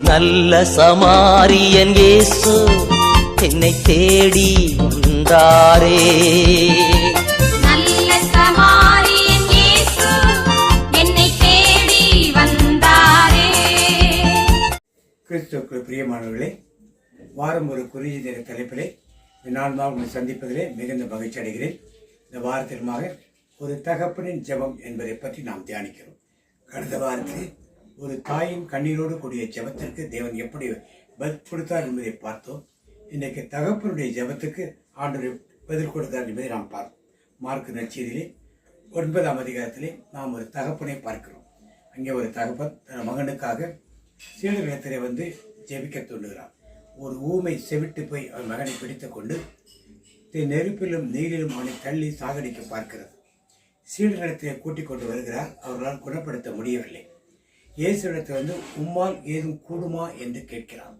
நல்ல சமாரியன் இயேசு என்னை தேடி வந்தாரே. நல்ல சமாரியன் இயேசு என்னை தேடி வந்தாரே. கிறிஸ்துவுக்குள் பிரியமானவர்களே வாரம் ஒரு குறுகிய நேர தலைப்பிலே நாள் உங்களை சந்திப்பதிலே மிகுந்த மகிழ்ச்சி அடைகிறேன். இந்த வாரத்திலுமாக ஒரு தகப்பனின் ஜெபம் என்பதை பற்றி நாம் தியானிக்கிறோம். கடந்த வாரத்தில் ஒரு தாயின் கண்ணீரோடு கூடிய ஜெபத்திற்கு தேவன் எப்படி பதில் கொடுத்தார் என்பதை பார்த்தோம். இன்றைக்கு தகப்பனுடைய ஜெபத்துக்கு ஆண்டு பதில் கொடுத்தார் என்பதை நாம் பார்த்தோம். மார்க் நற்செய்தியிலே ஒன்பதாம் அதிகாரத்திலே நாம் ஒரு தகப்பனை பார்க்கிறோம். அங்கே ஒரு தகப்பன் தன் மகனுக்காக சீடர்களிடத்திலே வந்து ஜெபிக்க தூண்டுகிறார் ஒரு ஊமை செவிட்டு போய் அவன் மகனை பிடித்து கொண்டு தி- நெருப்பிலும் நீரிலும் அவனை தள்ளி சாகடிக்க பார்க்கிறது. சீடர்களிடத்திலே கூட்டிக் கொண்டு வருகிறார். அவர்களால் குணப்படுத்த முடியவில்லை. இயேசுவிடத்தை வந்து உம்மால் ஏதும் கூடுமா? என்று கேட்கிறான்.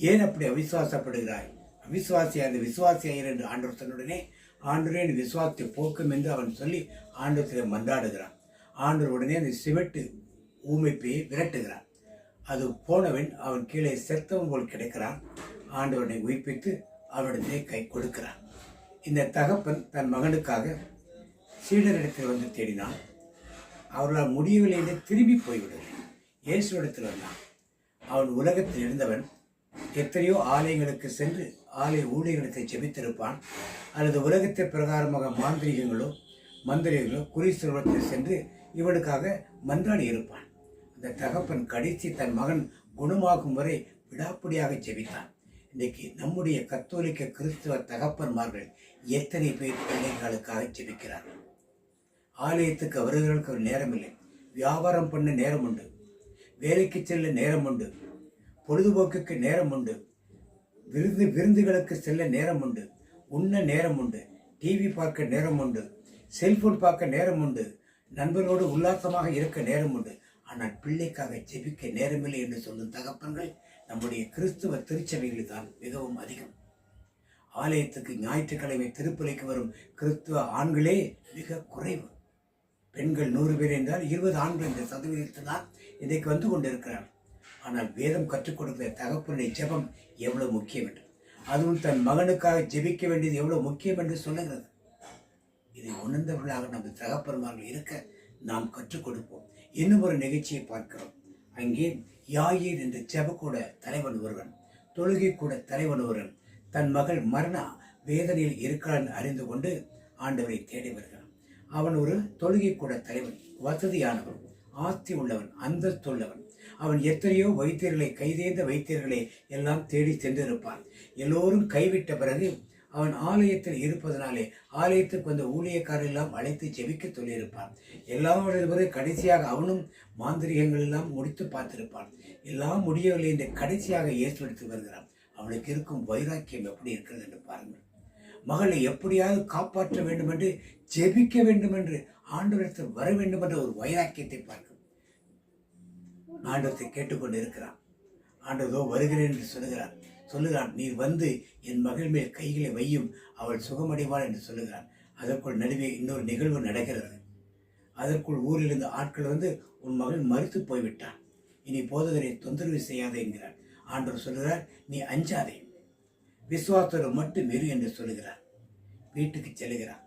ஏன் அப்படி அவிசுவாசப்படுகிறாய்? அவிசுவாசியா அந்த விசுவாசியாயர் என்று ஆண்டவர் சொன்னுடனே ஆண்டவரே என் விசுவாசத்தை போக்கும் என்று அவன் சொல்லி ஆண்டவத்தில் மன்றாடுகிறான். ஆண்டவர் உடனே அந்த சிவட்டு ஊமைப்பையை விரட்டுகிறான். அது போனவன் அவன் கீழே செத்தவன் போல் கிடைக்கிறான். ஆண்டவனை உயிர்ப்பித்து அவனிடத்திலே கை கொடுக்கிறான். இந்த தகப்பன் தன் மகனுக்காக சீடரிடத்தில் வந்து தேடினான். அவர்களால் முடியவில்லை என்று திரும்பி போய்விடவில்லை இயேசுவிடத்தில் வந்தான். அவன் உலகத்தில் இருந்தவன் எத்தனையோ ஆலயங்களுக்கு சென்று ஆலய ஊழியர்களுக்கு ஜெபித்திருப்பான். அல்லது உலகத்தை பிரகாரமாக மாந்திரிகங்களோ மந்திரிகளோ குறிசுரத்தில் சென்று இவனுக்காக மன்றாடி இருப்பான். அந்த தகப்பன் கடைசி தன் மகன் குணமாகும் வரை விடாப்பிடியாக ஜெபித்தான். இன்னைக்கு நம்முடைய கத்தோலிக்க கிறிஸ்துவ தகப்பன்மார்கள் எத்தனை பேர் பிள்ளைகளுக்காக ஜெபிக்கிறார்கள்? ஆலயத்துக்கு வருகிறவர்களுக்கு நேரமில்லை. நேரம் இல்லை வியாபாரம் பண்ண நேரம் உண்டு வேலைக்கு செல்ல நேரம் உண்டு பொழுதுபோக்குக்கு நேரம் உண்டு விருந்து விருந்துகளுக்கு செல்ல நேரம் உண்டு உண்ண நேரம் உண்டு டிவி பார்க்க நேரம் உண்டு செல்போன் பார்க்க நேரம் உண்டு நண்பர்களோடு உல்லாசமாக இருக்க நேரம் உண்டு ஆனால் பிள்ளைக்காக ஜெபிக்க நேரமில்லை என்று சொல்லும் தகப்பன்கள் நம்முடைய கிறிஸ்துவ திருச்சபைகளில் தான் மிகவும் அதிகம். ஆலயத்துக்கு ஞாயிற்றுக்கிழமை திருப்பலிக்கு வரும் கிறிஸ்துவ ஆண்களே மிக குறைவு. பெண்கள் நூறு பேர் என்றால் இருபது ஆண்கள் இந்த சதவீதத்தில் தான் இன்றைக்கு வந்து கொண்டிருக்கிறார் ஆனால் வேதம் கற்றுக் கொடுக்கிற தகப்பனுடைய ஜெபம் எவ்வளவு முக்கியம் என்று. அதுவும் தன் மகனுக்காக ஜெபிக்க வேண்டியது எவ்வளவு முக்கியம் என்று சொல்லுகிறது. இதை உணர்ந்தவர்களாக நமது தகப்பன்மார்கள் இருக்க நாம் கற்றுக் கொடுப்போம். இன்னும் ஒரு நிகழ்ச்சியை பார்க்கிறோம். அங்கே யாயீர் என்ற ஜெபக்கூட தலைவன் ஒருவன் தொழுகை கூட தலைவன் ஒருவன் தன் மகள் மரணா வேதனையில் இருக்கிறான் அறிந்து கொண்டு ஆண்டவரை தேடி வருகிறான். அவன் ஒரு தொழுகை கூட தலைவன் வசதியானவன் ஆஸ்தி உள்ளவன் அந்தஸ்துள்ளவன் அவன் எத்தனையோ வைத்தியர்களை கைதேர்ந்த வைத்தியர்களை எல்லாம் தேடி சென்றிருப்பான். எல்லோரும் கைவிட்ட பிறகு அவன் ஆலயத்தில் இருப்பதனாலே ஆலயத்துக்கு வந்த ஊழியக்காரர் எல்லாம் அழைத்து ஜெபிக்க சொல்லியிருப்பான். எல்லாம் பிறகு கடைசியாக அவனும் மாந்திரிகங்கள் எல்லாம் முடித்து பார்த்திருப்பான். எல்லாம் முடியவில்லை என்று கடைசியாக இயேசு எடுத்து வருகிறான் அவனுக்கு இருக்கும் வைராக்கியம் எப்படி இருக்கிறது என்று பாருங்கள். மகளை எப்படியாவது காப்பாற்ற வேண்டும் என்று ஜெபிக்க வேண்டும் என்று ஆண்டவரத்தில் வர வேண்டும் என்ற ஒரு வைராக்கியத்தை பார்க்கும். ஆண்டவத்தை கேட்டுக்கொண்டு இருக்கிறான். ஆண்டதோ வருகிறேன் என்று சொல்லுகிறான். சொல்லுகிறான் நீர் வந்து என் மகள் மேல் கைகளை வையும் அவள் சுகமடைவாள் என்று சொல்லுகிறான். அதற்குள் நடுவே இன்னொரு நிகழ்வு நடக்கிறது. அதற்குள் ஊரிலிருந்து ஆட்கள் வந்து உன் மகள் மறுத்து போய்விட்டான். இனி போதகரை தொந்தரவு செய்யாதே என்கிறார். ஆண்டவர் சொல்லுகிறார் நீ அஞ்சாதே. விசுவாசத்தோடு மட்டும் இரு என்று சொல்லுகிறார். வீட்டுக்கு செல்லுகிறார்.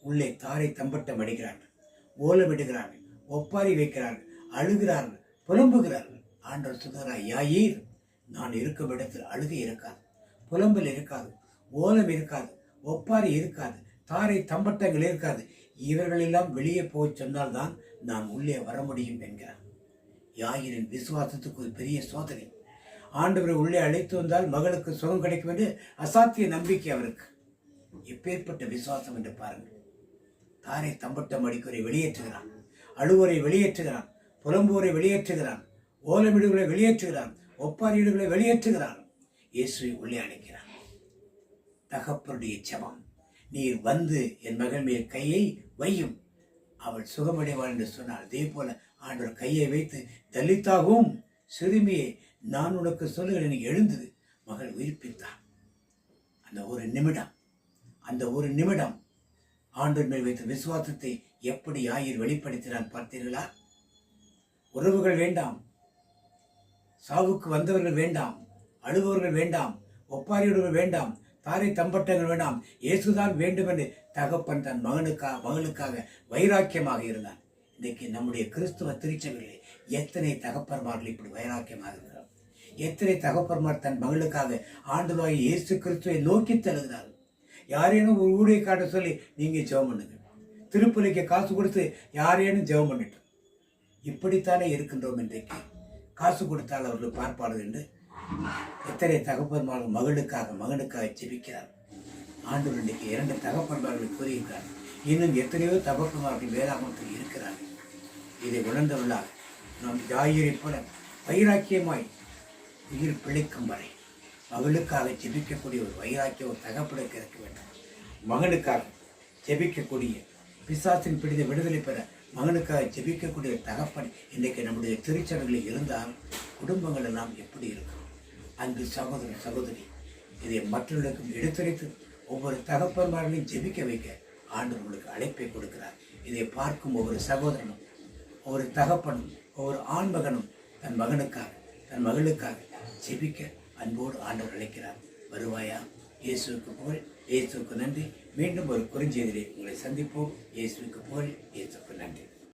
உள்ளே தாரை தம்பட்டம் அடிக்கிறார்கள் ஓலமிடுகிறார்கள் ஒப்பாரி வைக்கிறார்கள் அழுகிறார்கள் புலம்புகிறார்கள் ஆண்டவர் சொல்கிறார் யாயீர் நான் இருக்கும் இடத்தில் அழுகை இருக்காது. புலம்பல் இருக்காது. ஓலம் இருக்காது. ஒப்பாரி இருக்காது. தாரை தம்பட்டங்கள் இருக்காது. இவர்களெல்லாம் வெளியே போய் சொன்னால்தான் நான் உள்ளே வர முடியும் என்கிறார். யாயிரின் விசுவாசத்துக்கு ஒரு பெரிய சோதனை. ஆண்டவரை உள்ளே அழைத்து வந்தால் மகளுக்கு சுகம் கிடைக்கும் என்று அசாத்திய நம்பிக்கை அவருக்கு. எப்பேற்பட்ட விசுவாசம் என்று பாருங்கள். தாரை தம்பட்டம் அடிக்குறை வெளியேற்றுகிறான். அழுவோரை வெளியேற்றுகிறான். புலம்புவோரை வெளியேற்றுகிறான். ஓலமிடுகளை வெளியேற்றுகிறான். ஒப்பாரிடுகளை வெளியேற்றுகிறான். இயேசுவை உள்ளே அழைக்கிறான். தகப்பருடைய ஜபம். நீர் வந்து என் மகள் மேல் கையை வையும். அவள் சுகமடைவாள் என்று சொன்னாள் அதே போல ஆண்டவர் கையை வைத்து தலித்தாகவும் சிறுமியை நான் உனக்கு சொல்லுகிறேன் எழுந்தது. மகள் உயிர்ப்பித்தான் அந்த ஒரு நிமிடம் அந்த ஒரு நிமிடம் ஆண்டவர் மேல் வைத்த விசுவாசத்தை எப்படி ஆயிர் வெளிப்படுத்தினான் பார்த்தீர்களா? உறவுகள் வேண்டாம் சாவுக்கு வந்தவர்கள் வேண்டாம் அழுபவர்கள் வேண்டாம் ஒப்பாரியுடவர்கள் வேண்டாம் தாரை தம்பட்டங்கள் வேண்டாம். இயேசுதான் வேண்டும் என்று தகப்பன் தன் மகனுக்காக மகளுக்காக வைராக்கியமாக இருந்தான் இன்றைக்கு நம்முடைய கிறிஸ்துவ திருச்சபைகளிலே எத்தனை தகப்பர்மார்கள் இப்படி வைராக்கியமாக இருக்கிறார் எத்தனை தகப்பர்மார் தன் மகளுக்காக ஆண்டுவாய் இயேசு கிறிஸ்துவை நோக்கி தருகிறார்கள் யாரேனும் ஒரு ஊழியை காட்ட சொல்லி நீங்கள் ஜெபம் பண்ணுங்க திருப்பலிக்கு காசு கொடுத்து யாரேனும் ஜெபம் பண்ணிட்டு இப்படித்தானே இருக்கின்றோம் இன்றைக்கு. காசு கொடுத்தால் அவர்கள் பார்ப்பார்கள் என்று எத்தனை தகப்பன்மார்கள் மகளுக்காக மகனுக்காக ஜெபிக்கிறார் ஆண்டு இன்றைக்கு இரண்டு தகப்பர்மார்கள் கூறியிருக்கிறார் இன்னும் எத்தனையோ தகப்பன்மார்கள் வேதாகமத்தில் இருக்கிறார்கள். இதை உணர்ந்தவர்களாக நாம் ஜாயிரை போல வைராக்கியமாய் உயிர் பிழைக்கும் வரை மகளுக்காக ஜெபிக்கக்கூடிய ஒரு வைராக்கிய ஒரு தகப்பனுக்கு இருக்க வேண்டும். மகனுக்காக ஜெபிக்கக்கூடிய பிசாசின் பிடித்த விடுதலை பெற மகனுக்காக ஜெபிக்கக்கூடிய ஒரு தகப்பன் இன்றைக்கு நம்முடைய திருச்சடங்களில் இருந்தால் குடும்பங்கள் எல்லாம் எப்படி இருக்கும்? அன்பு சகோதரன் சகோதரி இதை மற்றவர்களுக்கும் எடுத்துரைத்து ஒவ்வொரு தகப்பன்மார்களையும் ஜெபிக்க வைக்க ஆண்டு உங்களுக்கு அழைப்பை கொடுக்கிறார். இதை பார்க்கும் ஒவ்வொரு சகோதரனும் ஒவ்வொரு தகப்பனும் ஒவ்வொரு ஆண்மகனும் தன் மகனுக்காக தன் மகளுக்காக ஜெபிக்க அன்போடு ஆண்டவர் அழைக்கிறார். வருவாயா? இயேசுவுக்கு புகழ் இயேசுவுக்கு நன்றி. மீண்டும் ஒரு குறுஞ்செய்தியை உங்களை சந்திப்போம். இயேசுவுக்கு புகழ் இயேசுக்கு நன்றி.